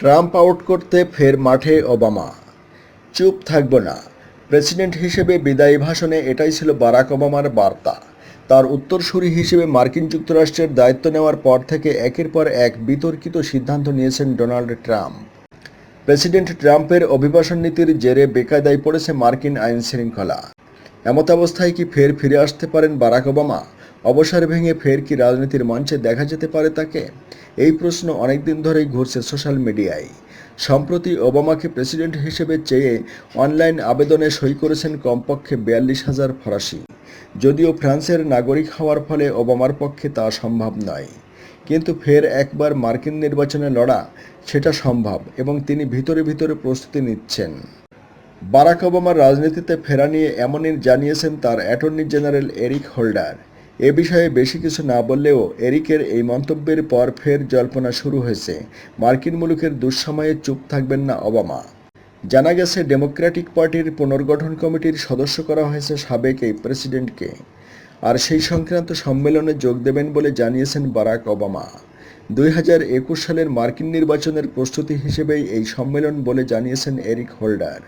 Trump out করতে ফের মাঠে ওবামা। চুপ থাকব না। প্রেসিডেন্ট হিসেবে বিদায়ী ভাষণে এটাই ছিল বারাক ওবামার বার্তা। তার উত্তরসূরি হিসেবে মার্কিন যুক্তরাষ্ট্রের দায়িত্ব নেওয়ার পর থেকে একের পর এক বিতর্কিত সিদ্ধান্ত নিয়েছেন ডোনাল্ড ট্রাম্প। প্রেসিডেন্ট ট্রাম্পের অভিবাসন নীতির জেরে বেকায়দায় পড়েছে মার্কিন আইন শৃঙ্খলা এমতাবস্থায় কি ফের ফিরে আসতে পারেন বারাক ওবামা? অবসর ভেঙে ফের কি রাজনীতির মঞ্চে দেখা যেতে পারে তাকে? এই প্রশ্ন অনেকদিন ধরেই ঘুরছে সোশ্যাল মিডিয়ায়। সম্প্রতি ওবামাকে প্রেসিডেন্ট হিসেবে চেয়ে অনলাইন আবেদনে সই করেছেন কমপক্ষে বিয়াল্লিশ হাজার ফরাসি। যদিও ফ্রান্সের নাগরিক হওয়ার ফলে ওবামার পক্ষে তা সম্ভব নয়। কিন্তু ফের একবার মার্কিন নির্বাচনে লড়া সেটা সম্ভব এবং তিনি ভিতরে ভিতরে প্রস্তুতি নিচ্ছেন। বারাক ওবামার রাজনীতিতে ফেরা নিয়ে এমনই জানিয়েছেন তার অ্যাটর্নি জেনারেল এরিক হোল্ডার। এ বিষয়ে বেশি কিছু না বললেও এরিকের এই মন্তব্যের পর ফের জল্পনা শুরু হয়েছে। মার্কিন মুলুকের দুঃসময়ে চুপ থাকবেন না ওবামা। জানা গেছে, ডেমোক্র্যাটিক পার্টির পুনর্গঠন কমিটির সদস্য করা হয়েছে সাবেক এই প্রেসিডেন্টকে। আর সেই সংক্রান্ত সম্মেলনে যোগ দেবেন বলে জানিয়েছেন বারাক ওবামা। দুই হাজার একুশ সালের মার্কিন নির্বাচনের প্রস্তুতি হিসেবেই এই সম্মেলন বলে জানিয়েছেন এরিক হোল্ডার।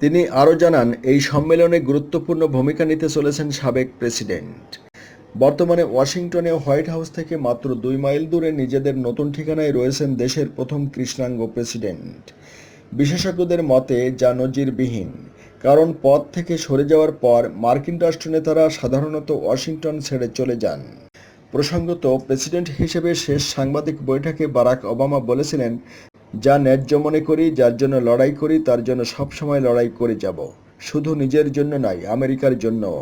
তিনি আরও জানান, এই সম্মেলনে গুরুত্বপূর্ণ ভূমিকা নিতে চলেছেন সাবেক প্রেসিডেন্ট। বর্তমানে ওয়াশিংটনে হোয়াইট হাউস থেকে মাত্র দুই মাইল দূরে নিজেদের নতুন ঠিকানায় রয়েছেন দেশের প্রথম কৃষ্ণাঙ্গ প্রেসিডেন্ট। বিশেষজ্ঞদের মতে, যা নজিরবিহীন, কারণ পদ থেকে সরে যাওয়ার পর মার্কিন রাষ্ট্রনেতারা সাধারণত ওয়াশিংটন ছেড়ে চলে যান। প্রসঙ্গত, প্রেসিডেন্ট হিসেবে শেষ সাংবাদিক বৈঠকে বারাক ওবামা বলেছিলেন, যা ন্যায্য মনে করি, যার জন্য লড়াই করি, তার জন্য সবসময় লড়াই করে যাব। শুধু নিজের জন্য নয়, আমেরিকার জন্যও।